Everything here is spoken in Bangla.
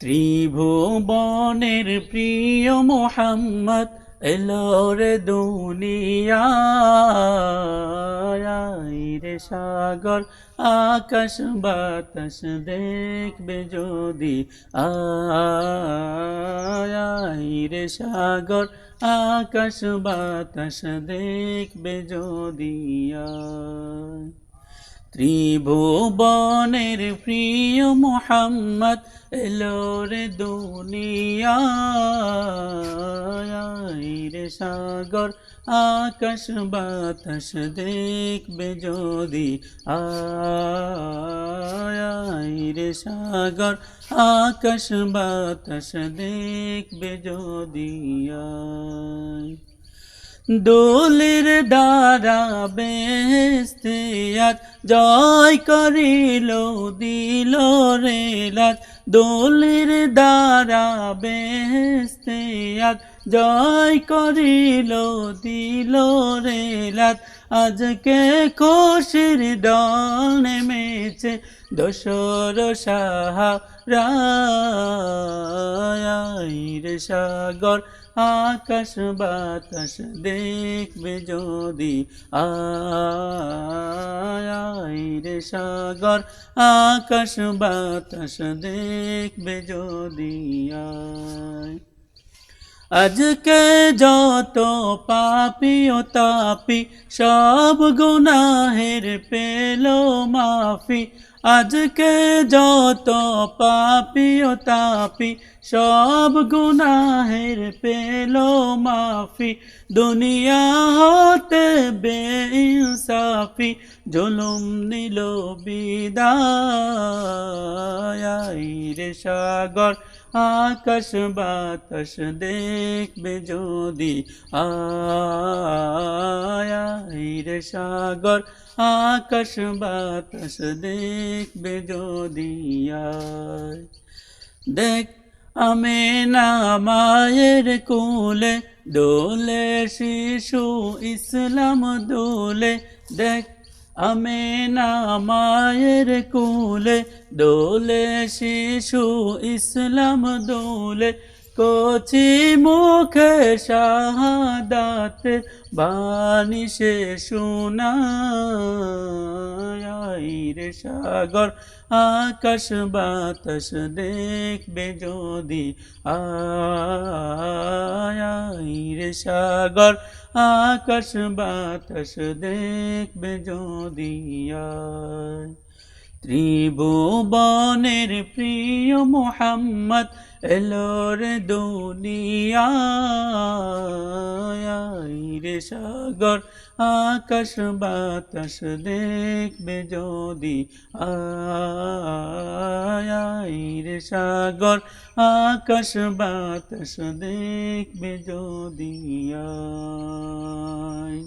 ত্রিভুবনের প্রিয় মোহাম্মদ, এলোরে দুনিয়ায় রে সাগর, আকাশ বাতাস দেখবে যদি রে সাগর, আকাশ বাতাস দেখবে যদি ত্রিভুবনের প্রিয় মোহাম্মদ এলোরে দুনিয়ায়। রে সাগর, আকাশ বাতাস দেখবে যদি। রে সাগর, আকাশ বাতাস দেখবে যদি। দোলের দ্বারা বেস্তিয়াত জয় করিল, দিল রে লাত দোলের দ্বারা বেস্তিয়াত জয় করিল, দিল রে আজকে খুশির দল নেমেছে দোসর সাহারায় রে সাগর, আকাশ বাতাস দেখবে যদি। আয় রে সাগর, আকাশ বাতাস দেখবে যদি। আয়। আজকে যত পাপি ও তাপি, সব গুনাহের পেল মাফি। আজকে যত পাপি ও তাপি, সব গুনাহের পেল মাফি। দুনিয়া হতে বেইনসাফি, জুলুম নিল বিদায়। রে সাগর, আকাশ বাতাস দেখবে যদি রে সাগর, আকাশ বাতাস দেখবে যদি আয় দেখ, আমি না মায়ের কোলে, দোলে শিশু ইসলাম দোলে। দেখ, আমি না মায়ের কোলে, দোলে শিশু ইসলাম দোলে। কচি মুখে শাহাদাত শোনায়। রে সাগর, আকাশ বাতাস দেখবে যদি আয়। রে সাগর, আকাশ বাতাস দেখবে যদি আয়। ত্রিভুবনের প্রিয় মোহাম্মদ এলোর দুনিয়ায় রে সাগর, আকাশ বাতাস দেখবে যদি রে সাগর, আকাশ বাতাস দেখবে যদি আয়